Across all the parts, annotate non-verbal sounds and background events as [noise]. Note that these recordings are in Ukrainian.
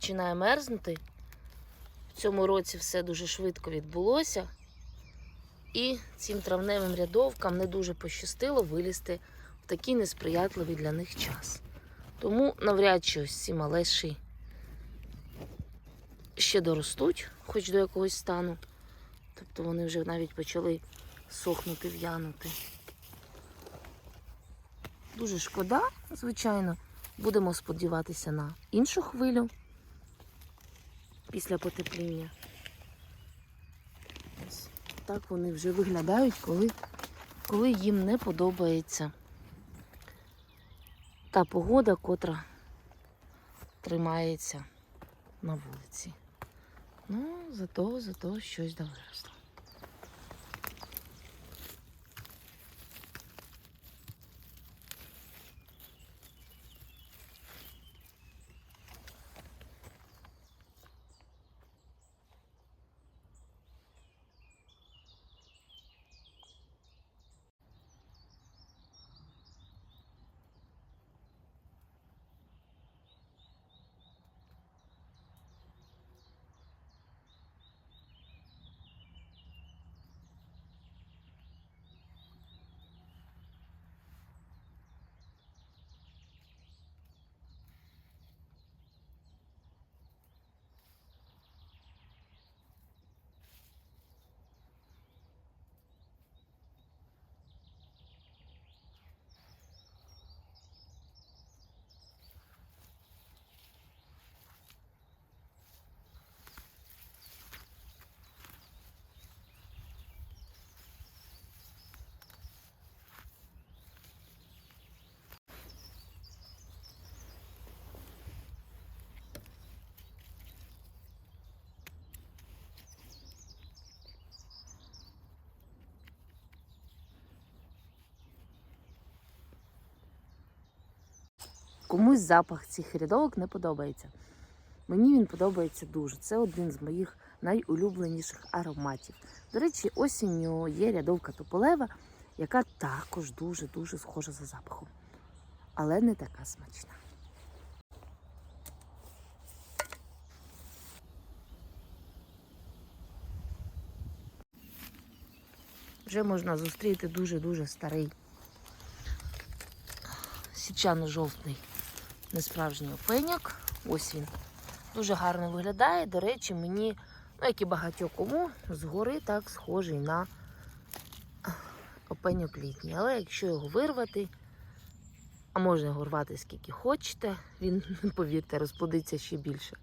починає мерзнути. В цьому році все дуже швидко відбулося. І цим травневим рядовкам не дуже пощастило вилізти в такий несприятливий для них час. Тому навряд чи ось ці малеші ще доростуть, хоч до якогось стану. Тобто вони вже навіть почали сохнути, в'янути. Дуже шкода, звичайно. Будемо сподіватися на іншу хвилю після потепління. Ось так вони вже виглядають, коли, коли їм не подобається та погода, котра тримається на вулиці. Ну, зато, зато щось да комусь запах цих рядовок не подобається. Мені він подобається дуже. Це один з моїх найулюбленіших ароматів. До речі, осінню є рядовка тополева, яка також дуже-дуже схожа за запахом, але не така смачна. Вже можна зустріти дуже-дуже старий січано-жовтний несправжній опеняк. Ось він. Дуже гарно виглядає. До речі, мені, ну як і багатьох кому, згори так схожий на опеньок літній. Але якщо його вирвати, а можна його рвати скільки хочете, він, [laughs] повірте, розплодиться ще більше.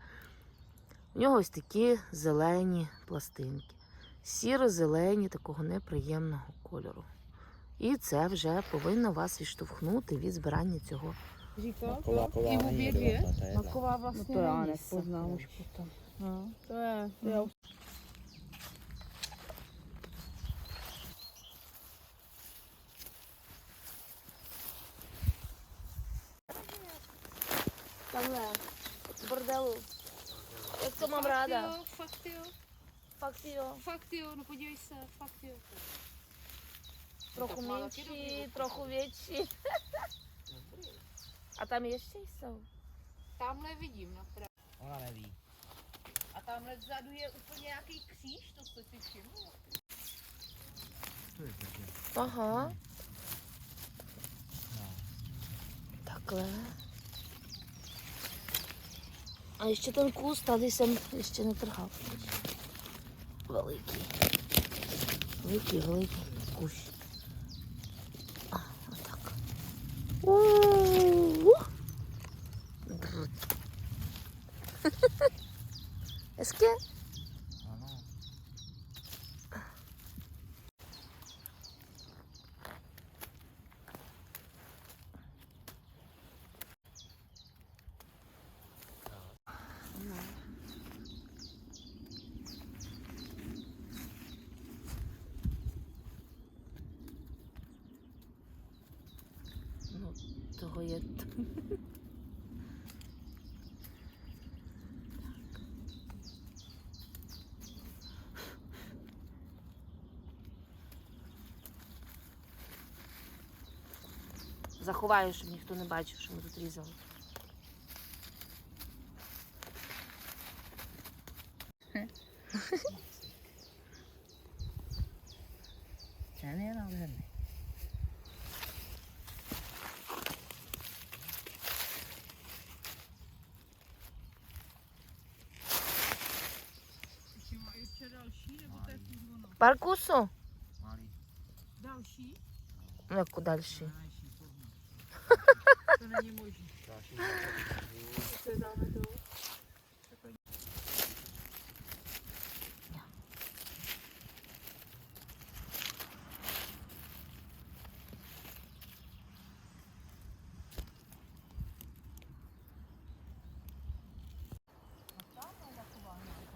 У нього ось такі зелені пластинки. Сіро-зелені, такого неприємного кольору. І це вже повинно вас відштовхнути від збирання цього. Říkal Maková, to? ková I je. Maková No vlastně to já nepoznám už potom. No, to je, to je Tamhle, z bordelu. Jak to mám Fakt ráda. Jo, fakt jo, Fakt jo. fakt jo, no podívej se, fakt jo. Trochu menší, trochu větší. A tam ještě jsou. Tamhle vidím napravo. Ona neví. A tamhle vzadu je úplně nějaký kříž, to jste si všiml? Aha. No. Takhle. A ještě ten kus tady jsem ještě netrhal. Veliký. Veliký, veliký kus. Того є. Заховаю, щоб ніхто не бачив, що ми тут різали. Ten je nádherný. Ještě má ještě další, nebo to je furt ono? Паркусу? Malý. Další? Ну, яку далі? To není možné. Další. To dáme do...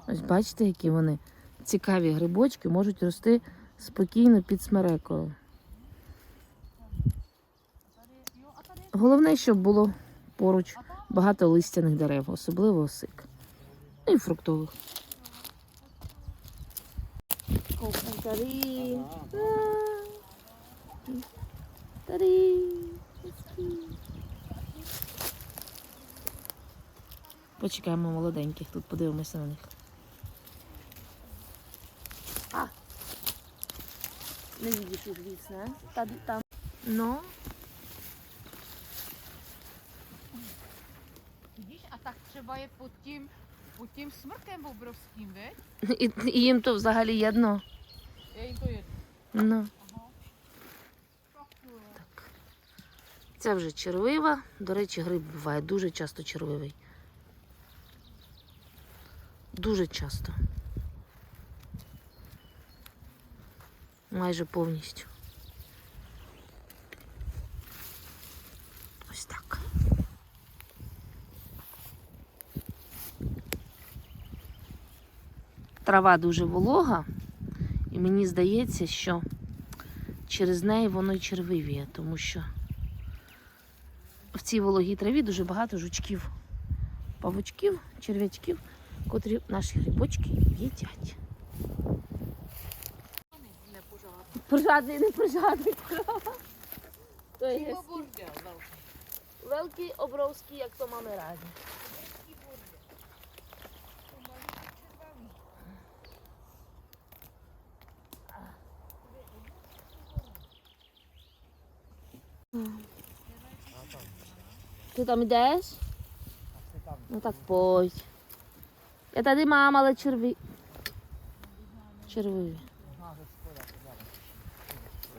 Ось бачите, які вони цікаві грибочки можуть рости спокійно під смерекою. Головне, щоб було поруч багато листяних дерев, особливо осик. Ну і фруктових. Тарі. Тарі. Почекаємо молоденьких, тут подивимося на них. Не видиш їх віс, не? Та, там. Ну, Vidíš, a tak třeba je pod tím, pod tím smrkem obrovským, veď? і, і їм то взагалі єдно. Je jim to jedno. Ну. Так. Це вже червива. До речі, гриб буває дуже часто червивий. Дуже часто. Майже повністю. Ось так. Трава дуже волога, і мені здається, що через неї воно й червивіє, тому що в цій вологій траві дуже багато жучків, павучків, черв'ячків, котрі наші грибочки їдять. Пожадний, не пожадний. То є Přímo bordel velký. великий обровський, як то máme rádi. Velký bordel. To maličký červený. Ти там йдеш? Asi tam. Ну так пойдь. Я tady mám, ale черві. Червиві.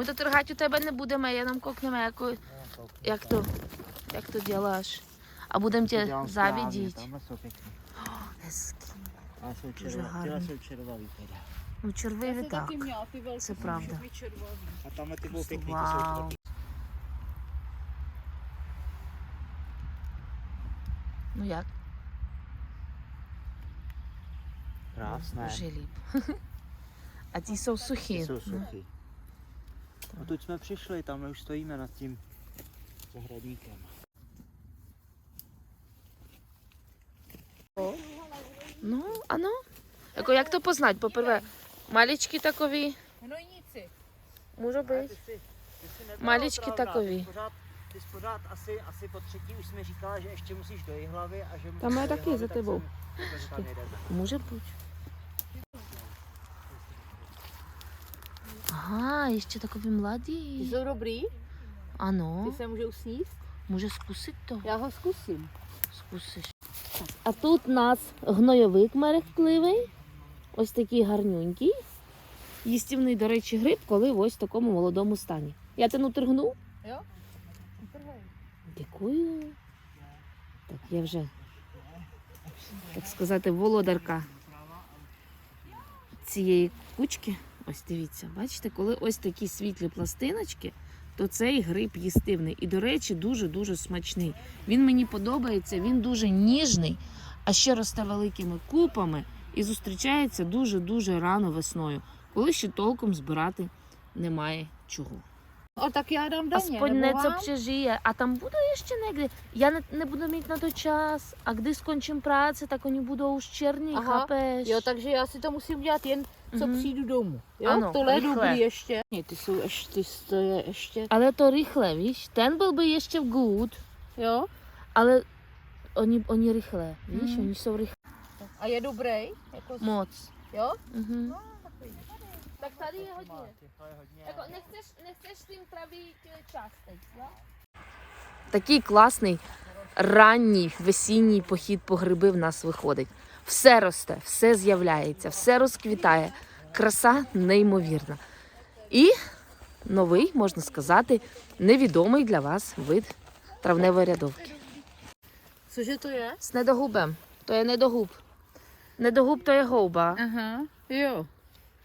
Ми то торгати у тебе не будемо, я нам кокнемо, як, як то, як то děláš. А будемо. Ale jsou Дуже teda. Ну, червиві так. tamhle ty budou pěkný, jsou wow. tvrdý. Ну як? Krásné. Вже líp. А ті сухі. Ty jsou no. A tu jsme přišli, tam už stojíme nad tím zahradníkem. No, ano. Jako jak to poznat Poprvé, maličky takový. Hnojníci. Můžu být. Maličky takový. Ty jsi pořád asi, asi po třetí už jsme říkala, že ještě musíš do hlavy a že musíš Tam je taky za tebou. Může být. Aha, ještě takový mladý. jsou dobrý? Ano, Ty se můžou sníst? může zkusit to. Já ho zkusím. Скусиш. А тут у нас гнойовик мерехтливий. Ось такий гарнюнький. Їстівний, до речі, гриб, коли ось в такому молодому стані. Я тяну тригнув? Jo? Дякую. Так, я вже, так сказати, володарка цієї кучки. Ось дивіться, бачите, коли ось такі світлі пластиночки, то цей гриб їстивний. І, до речі, дуже-дуже смачний. Він мені подобається, він дуже ніжний, а ще росте великими купами. і зустрічається дуже-дуже рано весною, коли ще толком збирати немає чого. Daně, Aspoň nebo něco vám? přežije. A tam budou ještě někdy. Já ne, nebudu mít na to čas. A když skončím práci, tak oni budou už černí, Aha. chápeš? Jo, takže já si to musím dělat jen, co Mhm. přijdu domů. Jo, Ano, tohle je dobrý ještě. Ty jsou ještě, to je ještě, Ale to rychle, víš? Ten byl by ještě good, jo. ale oni, oni rychle, víš? Mhm. Oni jsou rychle. A je dobrý? Jako, Moc. jo? Mhm. Tak tady je hodně. To je hodně. Jako nechceš, nechceš tím trávit čas teď, jo? Такий класний ранній весінній похід по гриби в нас виходить. Все росте, все з'являється, все розквітає. Краса неймовірна. І новий, можна сказати, невідомий для вас вид травневої рядовки. Cože to je? З недогубем. То є недогуб. Недогуб то є говба. Jo.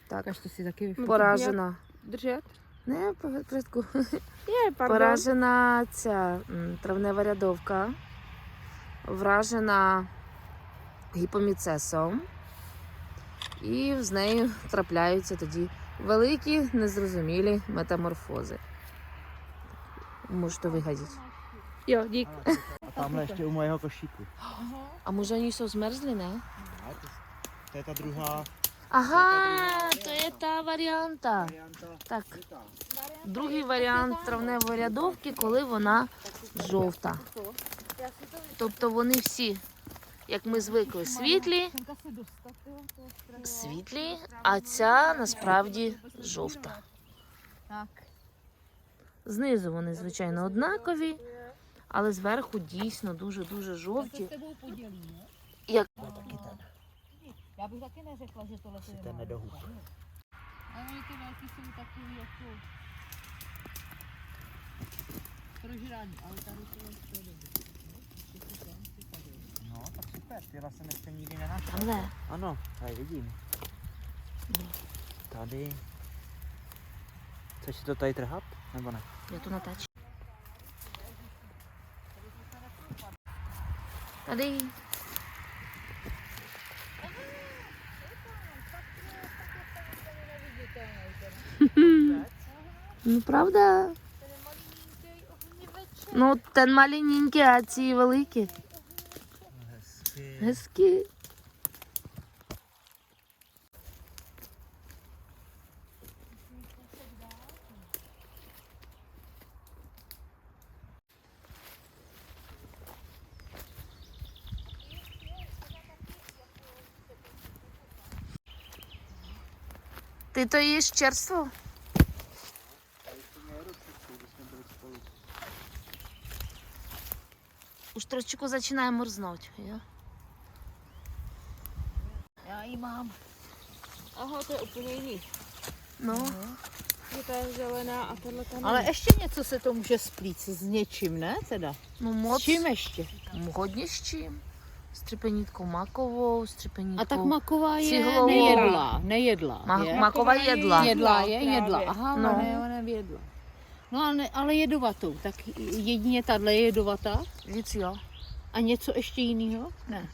Так, поражена. Držet? Не, порядку. Поражена ця травнева рядовка, вражена гіпоміцесом, і з нею трапляються тоді великі незрозумілі метаморфози. Можете вигадати. Jo, dík. A tamhle ještě u mojeho košíku. А може вони jsou змерзлі, не? Je ta druhá Ага, то є та варіанта. Так, другий варіант травневої рядовки, коли вона жовта. Тобто вони всі, як ми звикли, світлі, світлі, а ця насправді жовта. Знизу вони, звичайно, однакові, але зверху дійсно дуже-дуже жовті. taky ten. Já bych taky neřekla, že tohle je málo. nedohub. Ale oni ty velký jsou takový jako prožrání, ale tady to je to No, tak super, tyhle jsem ještě nikdy nenašel. Tamhle. Ano, tady vidím. Tady. Chceš si to tady trhat? Nebo ne? Я то натачу. Tady. Ну, правда? Ну, ten маленький, а ці великі. Гезкі. Ти то їш черство? Mrznout, jo? Já ji ji mám. Aha, to je úplně jiný. No. no. Je ta zelená a tohle tam Ale ještě něco se to může splít s něčím, ne teda? No moc. S čím ještě? No, Hodně s čím. S třepenítkou makovou, s třepenítkou A tak maková je cihlovou. nejedla, nejedla. Ma- je? Maková jedla. Jedla jedla je, právě. jedla. Aha, no. ne, ona jedla. No ale, ale jedovatou, tak jedině tahle je jedovatá? Nic jo. A něco ještě jiného? Ne.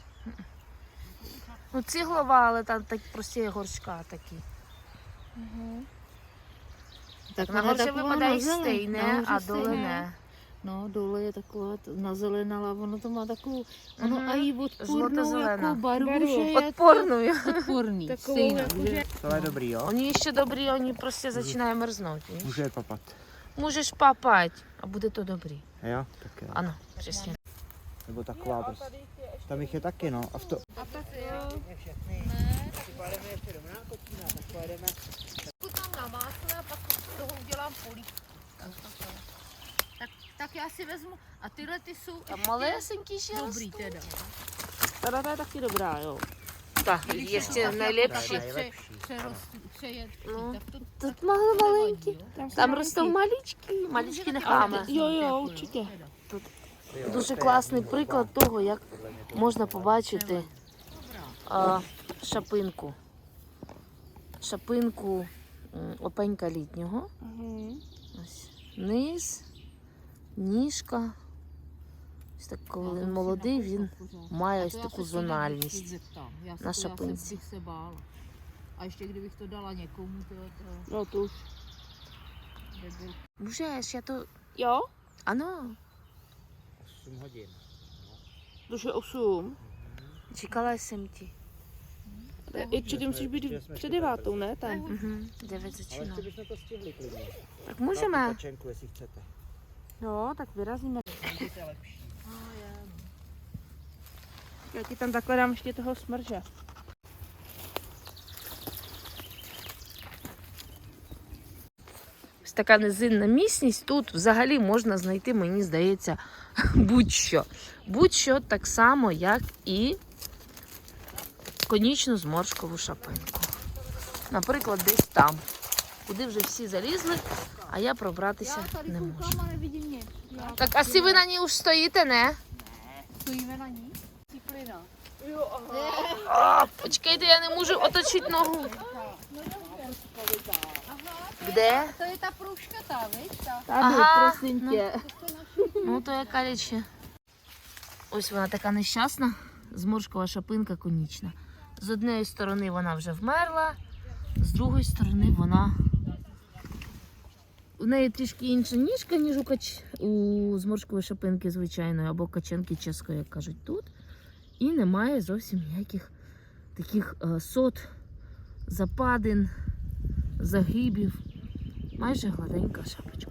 Ну, циглова, але там так просто горшка такі. Tak На je горше nazele- стейне, а доле stejné. No, dole je taková nazelenala, ono to má takovou, ono Mhm. a jí odpornou jako barvu, Barvu. že je Odporную. odporný, stejná. jako, že- To je dobrý, jo? Вони ще добрі, вони просто починають мерзнути. víš? Může je papat. Можеш папать, а буде то добрі. Jo, tak jo. Ano, přesně. Nebo taková prostě. Tam jich je taky, no. A v to... A tak jo. tam namásle a pak z toho udělám polívku. Tak, tak já si vezmu, a tyhle ty jsou Там ještě малесенькі ще dobrý ростуть. teda. Tady je taky dobrá, jo. Так, є ще Tak найліпші. takhle pře, přerostl, přejet, No. tak to Тут мали маленькі. nevadí, jo? Там ростуть малічки, малічки нехами. Jo, jo, určitě. Дуже класний приклад того, як можна побачити а, шапинку. Шапинку опенька літнього. Ось. Низ, ніжка, Ось так, коли він молодий, він має ось таку зональність. zeptám. Já se, na to, já šapinci. se, bych se bála. A ještě kdybych to dala někomu, 8 hodin. To už je 8. čekala jsem ti. Ještě ty musíš být před devátou, ne? Tam. Mhm, 9 Ale začíná. ještě bychom to stihli klidně. Tak můžeme. tu pečenku, jestli chcete. Jo, tak vyrazíme. To lepší. Já ti tam takhle dám ještě toho smrže. Ось така низинна місність. Тут взагалі можна знайти, мені здається, [laughs] будь-що. Будь-що так само, як і конічну зморшкову шапинку. Наприклад, десь там, куди вже всі залізли, а я пробратися не можу. Так, а si ви на ній už стоїте, не? na ní. Ciklina. Почекайте, я не можу оточити ногу. Де? Je ta proužka ta, viď? Ta. Tady, Ну, то яка річ. Ось вона така нещасна, зморшкова шапинка конічна. З однієї сторони вона вже вмерла, з другої сторони вона. У неї трішки інша ніжка, ніж у, кач... у зморшкової шапинки звичайної, або качанки чеської, як кажуть тут. І немає зовсім ніяких таких е, сот, западин, загибів. Майже гладенька шапочка.